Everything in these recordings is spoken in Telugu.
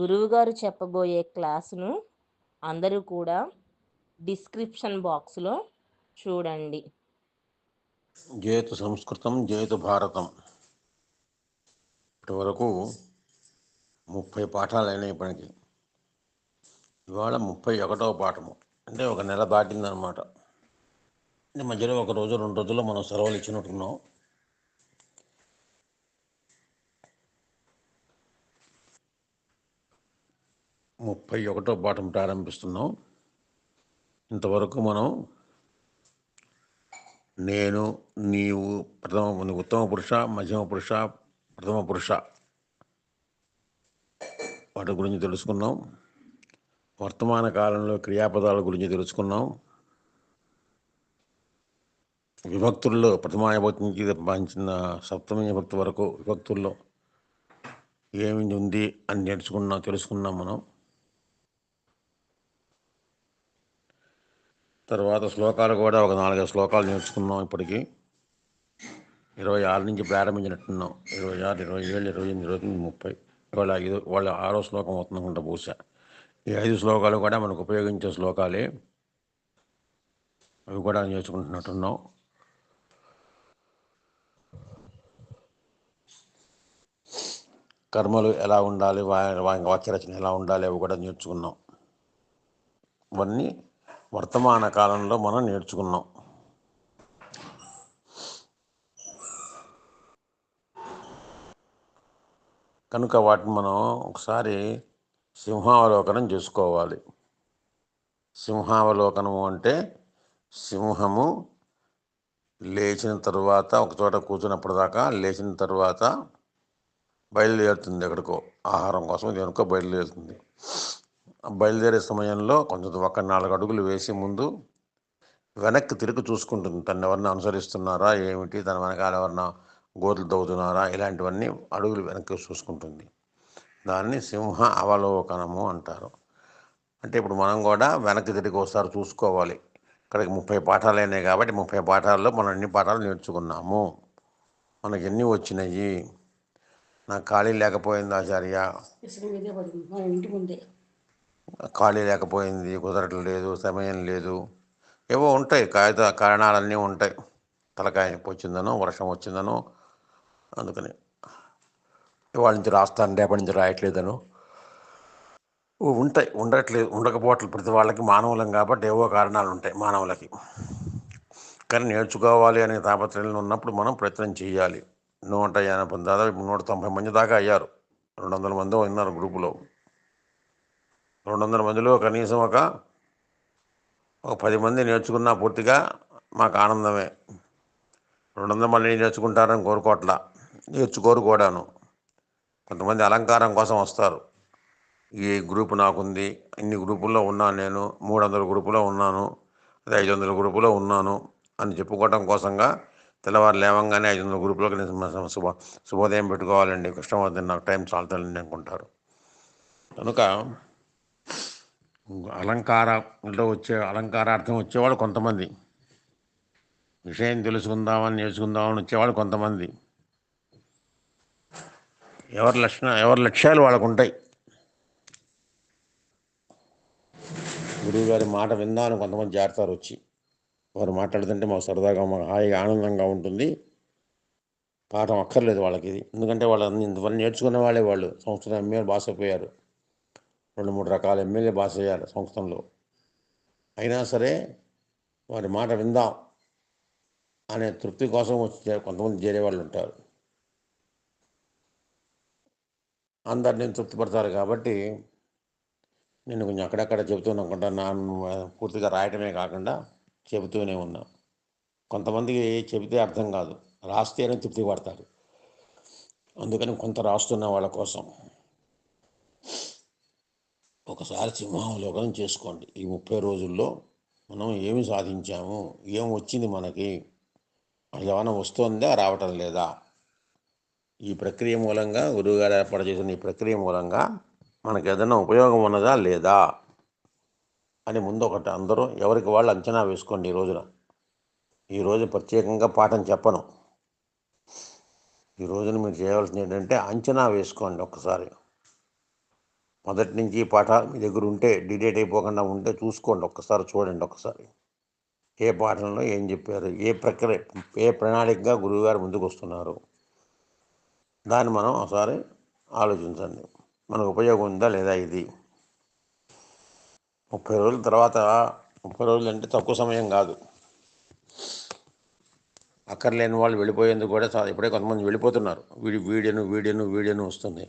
గురువుగారు చెప్పబోయే క్లాసును అందరూ కూడా డిస్క్రిప్షన్ బాక్స్లో చూడండి. జయతు సంస్కృతం జయతు భారతం. ఇప్పటి వరకు ముప్పై పాఠాలు అయినాయి ఇప్పటికి. ఇవాళ ముప్పై ఒకటవ పాఠము. అంటే ఒక నెల దాటిందనమాట. మధ్యలో ఒక రోజు రెండు రోజుల్లో మనం సెలవులు ఇచ్చినట్టున్నాం. ముప్పై ఒకటో పాఠం ప్రారంభిస్తున్నాం. ఇంతవరకు మనం నేను నీవు ప్రథమ ఉత్తమ పురుష మధ్యమ పురుష ప్రథమ పురుష వాటి గురించి తెలుసుకున్నాం. వర్తమాన కాలంలో క్రియాపదాల గురించి తెలుసుకున్నాం. విభక్తుల్లో ప్రథమా విభక్తి నుంచి పంచిన సప్తమ విభక్తి వరకు విభక్తుల్లో ఏమి ఉంది అని నేర్చుకున్నాం తెలుసుకున్నాం మనం. తర్వాత శ్లోకాలు కూడా ఒక నాలుగైదు శ్లోకాలు నేర్చుకున్నాం ఇప్పటికి. ఇరవై ఆరు నుంచి ప్రారంభించినట్టున్నాం. ఇరవై ఆరు ఇరవై ఏళ్ళు ఇరవై ఎనిమిది ఇరవై తొమ్మిది ముప్పై. ఇవాళ ఐదు వాళ్ళ ఆరో శ్లోకం అవుతుందనుకుంటా బహుశా. ఈ ఐదు శ్లోకాలు కూడా మనకు ఉపయోగించే శ్లోకాలే. అవి కూడా నేర్చుకుంటున్నట్టున్నాం. కర్మలు ఎలా ఉండాలి? వా- వాక్యరచన ఎలా ఉండాలి? అవి కూడా నేర్చుకున్నాం. ఇవన్నీ వర్తమాన కాలంలో మనం నేర్చుకున్నాం. కనుక వాటిని మనం ఒకసారి సింహావలోకనం చేసుకోవాలి. సింహావలోకనము అంటే సింహము లేచిన తరువాత ఒకచోట కూర్చున్నప్పుడు దాకా లేచిన తరువాత బయలుదేరుతుంది ఎక్కడికో. ఆహారం కోసం దేనికో బయలుదేరుతుంది. బయలుదేరే సమయంలో కొంచెం ఒక నాలుగు అడుగులు వేసి ముందు వెనక్కి తిరిగి చూసుకుంటుంది. తను ఎవరిని అనుసరిస్తున్నారా? ఏమిటి? తన వెనకాల ఎవరన్నా గోతులు తవ్వుతున్నారా? ఇలాంటివన్నీ అడుగులు వెనక్కి చూసుకుంటుంది. దాన్ని సింహ అవలోకనము అంటారు. అంటే ఇప్పుడు మనం కూడా వెనక్కి తిరిగి ఒకసారి చూసుకోవాలి. ఇక్కడికి ముప్పై పాఠాలు అయినాయి కాబట్టి ముప్పై పాఠాల్లో మనం అన్ని పాఠాలు నేర్చుకున్నాము? మనకి ఎన్ని వచ్చినాయి? నాకు ఖాళీ లేకపోయింది ఆచార్య. ఇంటి ముందే. ఖాళీ లేకపోయింది కుదరట్లేదు సమయం లేదు. ఏవో ఉంటాయి కాగిత కారణాలన్నీ ఉంటాయి. తలకాయ వచ్చిందనో వర్షం వచ్చిందనో అందుకని ఇవాళ నుంచి రాస్తాను రేపటి నుంచి రాయట్లేదనో. ఉంటాయి ఉండట్లేదు ఉండకపోవట్లేదు ప్రతి వాళ్ళకి మానవులం కాబట్టి ఏవో కారణాలు ఉంటాయి మానవులకి. కానీ నేర్చుకోవాలి అనే తాపత్రయంలో ఉన్నప్పుడు మనం ప్రయత్నం చేయాలి. నూట ఎనభై దాదాపు నూట తొంభై మంది దాకా అయ్యారు. రెండు వందల మంది ఉన్నారు గ్రూపులో. రెండు వందల మందిలో కనీసం ఒక ఒక పది మంది నేర్చుకున్నా పూర్తిగా మాకు ఆనందమే. రెండు వందల మంది నేర్చుకుంటారని కోరుకోవట్లా నేర్చుకోరు కూడాను. కొంతమంది అలంకారం కోసం వస్తారు. ఈ గ్రూపు నాకుంది? ఇన్ని గ్రూపుల్లో ఉన్నాను నేను. మూడు వందల గ్రూపులో ఉన్నాను. అదే ఐదు వందల గ్రూపులో ఉన్నాను అని చెప్పుకోవటం కోసంగా తెల్లవారు లేవంగానే ఐదు వందల గ్రూపులోకి నేను శుభ శుభోదయం పెట్టుకోవాలండి. కృష్ణవర్ధన్ నాకు టైం చాలుతుందండి అనుకుంటారు. కనుక అలంకారంలో వచ్చే అలంకారార్థం వచ్చేవాడు కొంతమంది. విషయం తెలుసుకుందామని నేర్చుకుందామని వచ్చేవాడు కొంతమంది. ఎవరి లక్షణ ఎవరి లక్ష్యాలు వాళ్ళకు ఉంటాయి. గురువుగారి మాట విందామని కొంతమంది జారుతారు వచ్చి. వారు మాట్లాడుతుంటే మాకు సరదాగా మాకు హాయిగా ఆనందంగా ఉంటుంది. పాఠం అక్కర్లేదు వాళ్ళకి ఇది. ఎందుకంటే వాళ్ళు ఇంతవరకు నేర్చుకున్న వాళ్ళే వాళ్ళు. సంస్కృతం ఎంఏ బాస్ అయిపోయారు రెండు మూడు రకాల ఎమ్మెల్యే బాస్ అయ్యారు సంస్థల్లో అయినా సరే వారి మాట విందాం అనే తృప్తి కోసం వచ్చి కొంతమంది చేరే వాళ్ళు ఉంటారు. అందరినీ తృప్తిపడతారు కాబట్టి నేను కొంచెం అక్కడక్కడ చెబుతూనే అనుకుంటా నన్ను పూర్తిగా రాయటమే కాకుండా చెబుతూనే ఉన్నా. కొంతమందికి చెబితే అర్థం కాదు. రాస్తేనే తృప్తి పడతారు అందుకని కొంత రాస్తున్న వాళ్ళ కోసం. ఒకసారి సింహావలోకనం చేసుకోండి. ఈ ముప్పై రోజుల్లో మనం ఏమి సాధించాము? ఏం వచ్చింది మనకి? అది ఏమైనా వస్తుందా? రావటం లేదా? ఈ ప్రక్రియ మూలంగా గురువుగారు ఏర్పాటు చేసిన ఈ ప్రక్రియ మూలంగా మనకి ఏదైనా ఉపయోగం ఉన్నదా లేదా? అని ముందు ఒకటి అందరూ ఎవరికి వాళ్ళు అంచనా వేసుకోండి ఈ రోజున. ఈరోజు ప్రత్యేకంగా పాఠం చెప్పను. ఈ రోజున మీరు చేయవలసింది ఏంటంటే అంచనా వేసుకోండి ఒక్కసారి. మొదటి నుంచి పాఠాలు మీ దగ్గర ఉంటే డిలేట్ అయిపోకుండా ఉంటే చూసుకోండి ఒక్కసారి చూడండి ఒక్కసారి. ఏ పాఠంలో ఏం చెప్పారు ఏ ప్రక్రియ ఏ ప్రణాళికగా గురువుగారు ముందుకు వస్తున్నారు? దాన్ని మనం ఒకసారి ఆలోచించండి. మనకు ఉపయోగం ఉందా లేదా ఇది? ముప్పై రోజుల తర్వాత ముప్పై రోజులు అంటే తక్కువ సమయం కాదు. అక్కర్లేని వాళ్ళు వెళ్ళిపోయేందుకు కూడా చాలా ఇప్పుడే కొంతమంది వెళ్ళిపోతున్నారు. వీడి వీడియోను వీడియోను వీడియోను వస్తుంది.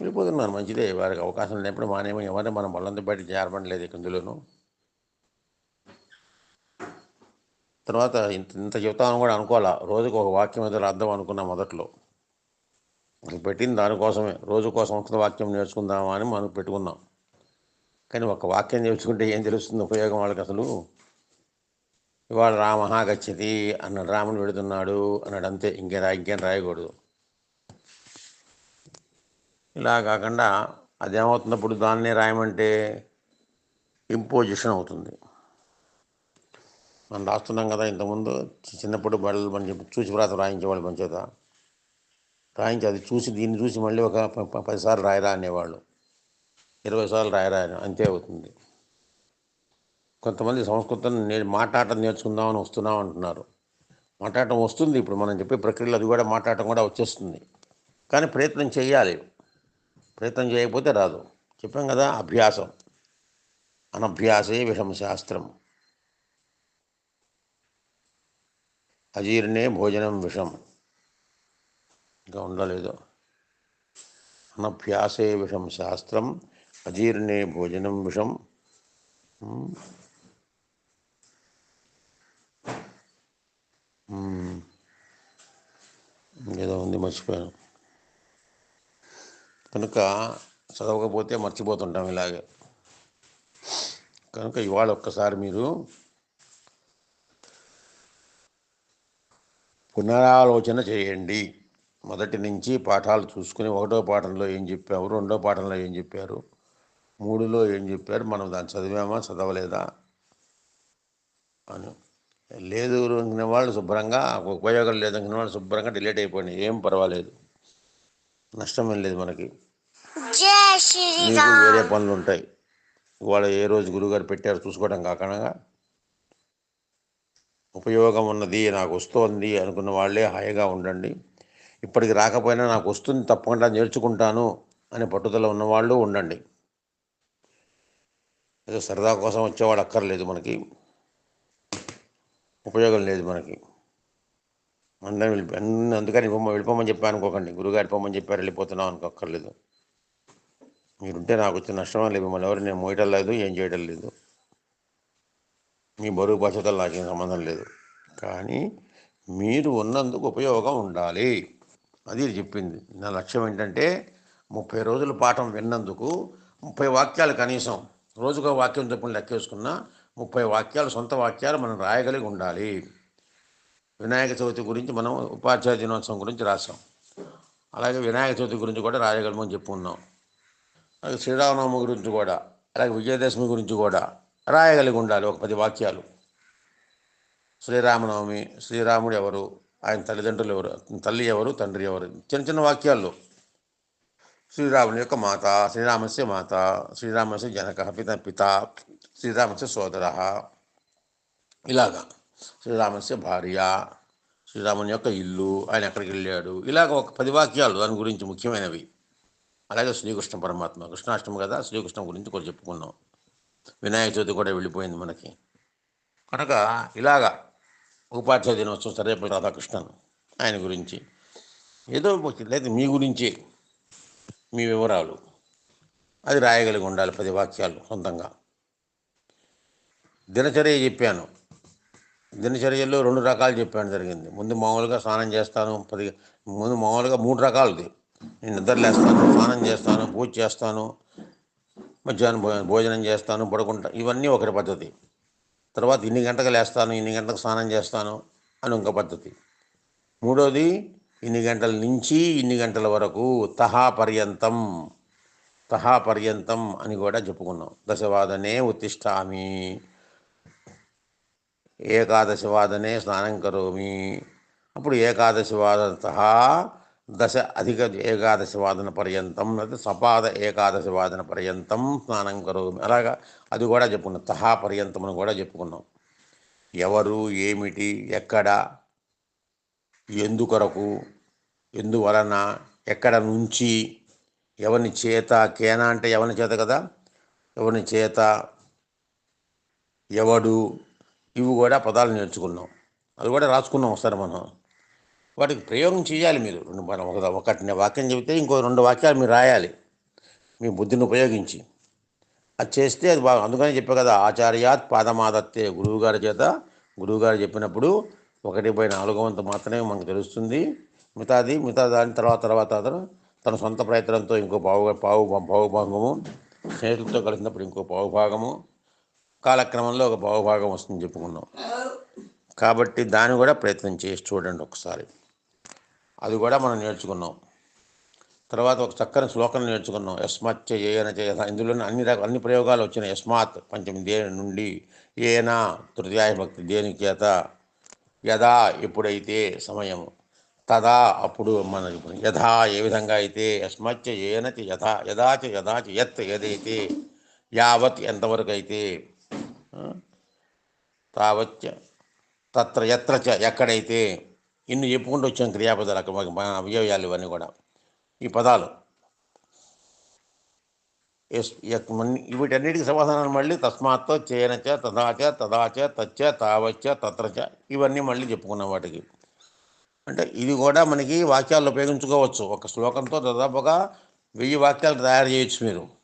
వెళ్ళిపోతున్నారు మంచిదే. వారికి అవకాశం లేనప్పుడు మానేమో ఎవరిని మనం బలంతో బయట చేరబడి లేదు ఇందులోను. తర్వాత ఇంత ఇంత చెప్తామని కూడా అనుకోవాలా. రోజుకు ఒక వాక్యం ఏదో అర్థం అనుకున్నా మొదట్లో. అసలు పెట్టింది దానికోసమే. రోజు కోసం సంస్కృత వాక్యం నేర్చుకుందామా అని మనం పెట్టుకున్నాం. కానీ ఒక వాక్యం నేర్చుకుంటే ఏం తెలుస్తుంది ఉపయోగం వాళ్ళకి అసలు? ఇవాళ రామహా గచ్చతి అన్నాడు. రాముని పెడుతున్నాడు అన్నాడు. అంతే. ఇంకేం రా ఇంకేం రాయకూడదు. ఇలా కాకుండా అదేమవుతున్నప్పుడు దాన్నే రాయమంటే ఇంపోజిషన్ అవుతుంది. మనం రాస్తున్నాం కదా ఇంతకుముందు చిన్నప్పుడు బళ్ళు మనం చెప్పి చూసి వ్రాత రాయించేవాళ్ళు మన చేత. రాయించి అది చూసి దీన్ని చూసి మళ్ళీ ఒక ప- పదిసార్లు రాయరా అనేవాళ్ళు. ఇరవై సార్లు రాయరా అంతే అవుతుంది. కొంతమంది సంస్కృతం నే మాట్లాడటం నేర్చుకుందామని వస్తున్నాం అంటున్నారు. మాట్లాడటం వస్తుంది ఇప్పుడు మనం చెప్పే ప్రక్రియలో అది కూడా మాట్లాడటం కూడా వచ్చేస్తుంది. కానీ ప్రయత్నం చేయాలి. ప్రయత్నం చేయకపోతే రాదు. చెప్పాం కదా అభ్యాసం. అనభ్యాసే విషం శాస్త్రం. అజీర్ణే భోజనం విషం. ఇంకా ఉండలేదు. అనభ్యాసే విషం శాస్త్రం అజీర్ణే భోజనం విషం. ఏదో ఉంది మర్చిపోయాను. కనుక చదవకపోతే మర్చిపోతుంటాం ఇలాగే. కనుక ఇవాళ ఒక్కసారి మీరు పునరాలోచన చేయండి. మొదటి నుంచి పాఠాలు చూసుకుని ఒకటో పాఠంలో ఏం చెప్పారు రెండో పాఠంలో ఏం చెప్పారు మూడులో ఏం చెప్పారు మనం దాన్ని చదివామా చదవలేదా అని. లేదు అనుకునే వాళ్ళు శుభ్రంగా ఉపయోగం లేదనుకునే వాళ్ళు శుభ్రంగా డిలీట్ అయిపోయినాయి. ఏం పర్వాలేదు. నష్టం ఏం లేదు మనకి. మీకు వేరే పనులు ఉంటాయి. ఇవాళ ఏ రోజు గురుగారు పెట్టారు చూసుకోవడం కాకుండా ఉపయోగం ఉన్నది నాకు వస్తోంది అనుకున్న వాళ్ళే హాయిగా ఉండండి. ఇప్పటికి రాకపోయినా నాకు వస్తుంది తప్పకుండా నేర్చుకుంటాను అనే పట్టుదల ఉన్నవాళ్ళు ఉండండి. ఏదో సరదా కోసం వచ్చేవాడు అక్కర్లేదు మనకి. ఉపయోగం లేదు మనకి. అందరం వెళ్ళిపో అందుకని వెళ్ళిపోమ వెళ్ళిపోమని చెప్పాను అనుకోకండి. గురుగారు వెళ్ళిపోమని చెప్పారు వెళ్ళిపోతున్నాం అనుకోక్కర్లేదు. మీరుంటే నాకు వచ్చిన నష్టం లేదు. మిమ్మల్ని ఎవరు నేను మోయటం లేదు ఏం చేయటం లేదు. మీ బరువు బాధ్యతలు నాకేం సంబంధం లేదు. కానీ మీరు ఉన్నందుకు ఉపయోగం ఉండాలి. అది చెప్పింది. నా లక్ష్యం ఏంటంటే ముప్పై రోజుల పాఠం విన్నందుకు ముప్పై వాక్యాలు కనీసం రోజుగా వాక్యం చొప్పున లెక్కేసుకున్న ముప్పై వాక్యాలు సొంత వాక్యాలు మనం రాయగలిగి ఉండాలి. వినాయక చవితి గురించి మనం ఉపాధ్యాయ దినోత్సవం గురించి రాసాం అలాగే వినాయక చవితి గురించి కూడా రాయగలమని చెప్పుకున్నాం అలాగే శ్రీరామనవమి గురించి కూడా అలాగే విజయదశమి గురించి కూడా రాయగలిగి ఉండాలి ఒక పది వాక్యాలు. శ్రీరామనవమి శ్రీరాముడు ఎవరు ఆయన తల్లిదండ్రులు ఎవరు తల్లి ఎవరు తండ్రి ఎవరు చిన్న చిన్న వాక్యాల్లో. శ్రీరాముని యొక్క మాత శ్రీరామస్య మాత శ్రీరామస్య జనక పిత పిత శ్రీరామస్య సోదర ఇలాగా. శ్రీరామస్య భార్య శ్రీరాముని యొక్క ఇల్లు ఆయన ఎక్కడికి వెళ్ళాడు. ఇలాగ ఒక పది వాక్యాలు దాని గురించి ముఖ్యమైనవి. అలాగే శ్రీకృష్ణ పరమాత్మ కృష్ణాష్టమి కదా శ్రీకృష్ణ గురించి కూడా చెప్పుకున్నాం. వినాయక చవితి కూడా వెళ్ళిపోయింది మనకి. కనుక ఇలాగా ఉపాధ్యాయ దినోత్సవం సర్వేపల్లి రాధాకృష్ణన్ ఆయన గురించి. ఏదో లేదా మీ గురించి మీ వివరాలు. అది రాయగలిగి ఉండాలి పది వాక్యాలు సొంతంగా. దినచర్య చెప్పాను. దినచర్యల్లో రెండు రకాలు చెప్పాను జరిగింది. ముందు మామూలుగా స్నానం చేస్తాను పది ముందు మామూలుగా మూడు రకాలది. నేను నిద్రలేస్తాను స్నానం చేస్తాను పూజ చేస్తాను మధ్యాహ్నం భోజనం భోజనం చేస్తాను పడుకుంటా. ఇవన్నీ ఒకటి పద్ధతి. తర్వాత ఇన్ని గంటలకు లేస్తాను ఇన్ని గంటలకు స్నానం చేస్తాను అని ఇంకో పద్ధతి. మూడోది ఇన్ని గంటల నుంచి ఇన్ని గంటల వరకు తహా పర్యంతం తహా పర్యంతం అని కూడా చెప్పుకున్నాం. దశవాదనే ఉత్తిష్టామి ఏకాదశవాదనే స్నానం కరోమి. అప్పుడు ఏకాదశవాదత దశ అధిక ఏకాదశి వాదన పర్యంతం లేదా సపాద ఏకాదశి వాదన పర్యంతం స్నానం కరోమి. అలాగా అది కూడా చెప్పుకున్నాం. తహా పర్యంతం అని కూడా చెప్పుకున్నాం. ఎవరు ఏమిటి ఎక్కడ ఎందుకొరకు ఎందువలన ఎక్కడ నుంచి ఎవరిని చేత కేనా అంటే ఎవరిని చేత కదా? ఎవరిని చేత? ఎవడు? ఇవి కూడా పదాలు నేర్చుకున్నాం. అది కూడా రాసుకున్నాం ఒకసారి మనం. వాటికి ప్రయోగం చేయాలి మీరు. రెండు మనం ఒక ఒకటి వాక్యం చెబితే ఇంకో రెండు వాక్యాలు మీరు రాయాలి. మీ బుద్ధిని ఉపయోగించి. అది చేస్తే అది బాగా అందుకని చెప్పే కదా ఆచార్యాత్ పాదమాదత్తే గురువుగారి చేత గురువుగారు చెప్పినప్పుడు ఒకటి బై నాలుగో వంతు మాత్రమే మనకు తెలుస్తుంది. మిగతాది మిగతా దాని తర్వాత తర్వాత అతను తన సొంత ప్రయత్నంతో ఇంకో పావు పావు పావు భాగము స్నేహితులతో కలిసినప్పుడు ఇంకో పావు భాగము కాలక్రమంలో ఒక పావు వస్తుందని వస్తుంది చెప్పుకున్నాం. కాబట్టి దాన్ని కూడా ప్రయత్నం చేసి చూడండి ఒకసారి. అది కూడా మనం నేర్చుకున్నాం. తర్వాత ఒక చక్కని శ్లోకం నేర్చుకున్నాం. యస్మత్ ఏన చేయ ఇందులోనే అన్ని రకాల అన్ని ప్రయోగాలు వచ్చినాయి. యస్మాత్ పంచమి దేని నుండి ఏనా తృతీయ భక్తి దేని చేత? యదా ఎప్పుడైతే సమయము. తదా అప్పుడు మన యథా ఏ విధంగా అయితే? యస్మచ్చ ఏనచ యథా. యథాచ యథాచ యత్ ఏదైతే? యావత్ ఎంతవరకు అయితే? తావచ్చ. తత్ర ఎత్ర ఎక్కడైతే ఇన్ని చెప్పుకుంటూ వచ్చాం క్రియాపదాలు అక్కడ అవయవాలు ఇవన్నీ కూడా. ఈ పదాలు. ఎస్ వీటన్నిటికి సమాధానాలు మళ్ళీ తస్మాత్తో చేయనచ తదాచ తదాచ తచ్చ తావచ్చ తత్రచ ఇవన్నీ మళ్ళీ చెప్పుకున్నాం వాటికి. అంటే ఇది కూడా మనకి వాక్యాల్లో ఉపయోగించుకోవచ్చు. ఒక శ్లోకంతో దాదాపుగా వెయ్యి వాక్యాలు తయారు చేయొచ్చు మీరు.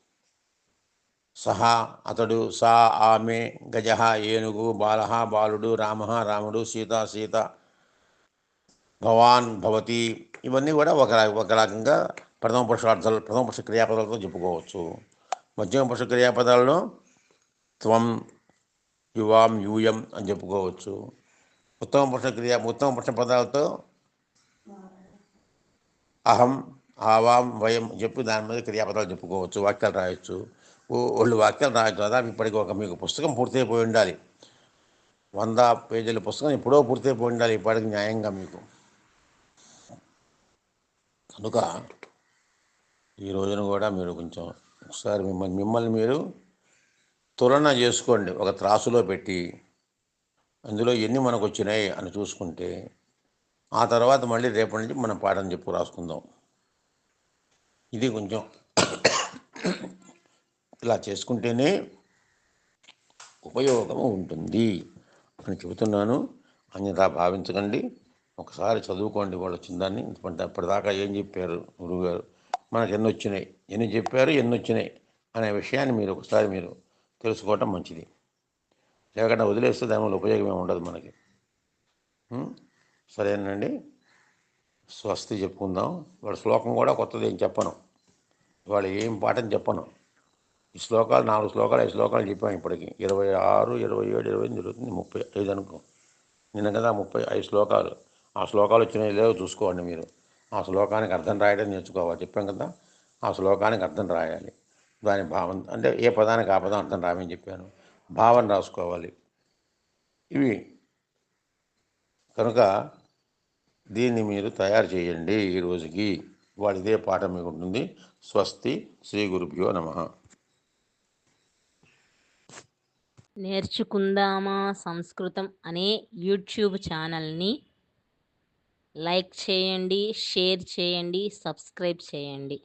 సహా అతడు సా ఆమె గజ ఏనుగు బాల బాలుడు రామ రాముడు సీత సీత భవాన్ భవతి ఇవన్నీ కూడా ఒక ఒక రకంగా ప్రథమ పురుషార్థాలు ప్రథమ పురుష క్రియాపదాలతో చెప్పుకోవచ్చు. మధ్యమ పురుష క్రియాపదాలను త్వం యువాం యూయం అని చెప్పుకోవచ్చు. ఉత్తమ పురుష క్రియా ఉత్తమ పురుష పదాలతో అహం ఆవాం వయం చెప్పి దాని మీద క్రియాపదాలు చెప్పుకోవచ్చు వాక్యాలు రాయొచ్చు. ఒళ్ళు వాక్యాలు రాయొచ్చు. దాదాపు ఇప్పటికి ఒక మీకు పుస్తకం పూర్తయిపోయి ఉండాలి. వంద పేజీల పుస్తకం ఎప్పుడో పూర్తయిపోయి ఉండాలి. ఇప్పటికి న్యాయంగా మీకు. కనుక ఈ రోజున కూడా మీరు కొంచెం ఒకసారి మిమ్మల్ని మిమ్మల్ని మీరు తులన చేసుకోండి. ఒక త్రాసులో పెట్టి అందులో ఎన్ని మనకు వచ్చినాయి అని చూసుకుంటే ఆ తర్వాత మళ్ళీ రేపటి నుంచి మనం పాఠం చెప్పు రాసుకుందాం. ఇది కొంచెం ఇలా చేసుకుంటేనే ఉపయోగము ఉంటుంది అని చెబుతున్నాను. అన్యథా భావించకండి. ఒకసారి చదువుకోండి. వాళ్ళు వచ్చిన దాన్ని. ఎందుకంటే ఇప్పటిదాకా ఏం చెప్పారు గురువుగారు? మనకు ఎన్ని వచ్చినాయి? ఎన్ని చెప్పారు? ఎన్ని వచ్చినాయి? అనే విషయాన్ని మీరు ఒకసారి మీరు తెలుసుకోవటం మంచిది. లేకుండా వదిలేస్తే దానివల్ల ఉపయోగమే ఉండదు మనకి. సరేనండి. స్వస్తి చెప్పుకుందాం. వాడు శ్లోకం కూడా కొత్తది ఏం చెప్పను. వాళ్ళు ఏం పాఠం చెప్పను. ఈ శ్లోకాలు నాలుగు శ్లోకాలు ఐదు శ్లోకాలు చెప్పాను ఇప్పటికి. ఇరవై ఆరు ఇరవై ఏడు ఇరవై ఎనిమిది జరుగుతుంది. ముప్పై ఐదు అనుకో. నిన్న కదా ముప్పై ఐదు శ్లోకాలు. ఆ శ్లోకాలు వచ్చినాయి లేవో చూసుకోండి మీరు. ఆ శ్లోకానికి అర్థం రాయడం నేర్చుకోవాలి. చెప్పాం కదా? ఆ శ్లోకానికి అర్థం రాయాలి. దాని భావం అంటే ఏ పదానికి ఆ పదం అర్థం రామని చెప్పాను. భావన రాసుకోవాలి. ఇవి కనుక దీన్ని మీరు తయారు చేయండి ఈ రోజుకి. వాడు ఇదే పాఠం మీకు ఉంటుంది. స్వస్తి శ్రీ గురుభ్యో నమ. నేర్చుకుందామా సంస్కృతం అనే యూట్యూబ్ ఛానల్ని లైక్ చేయండి షేర్ చేయండి సబ్స్క్రైబ్ చేయండి.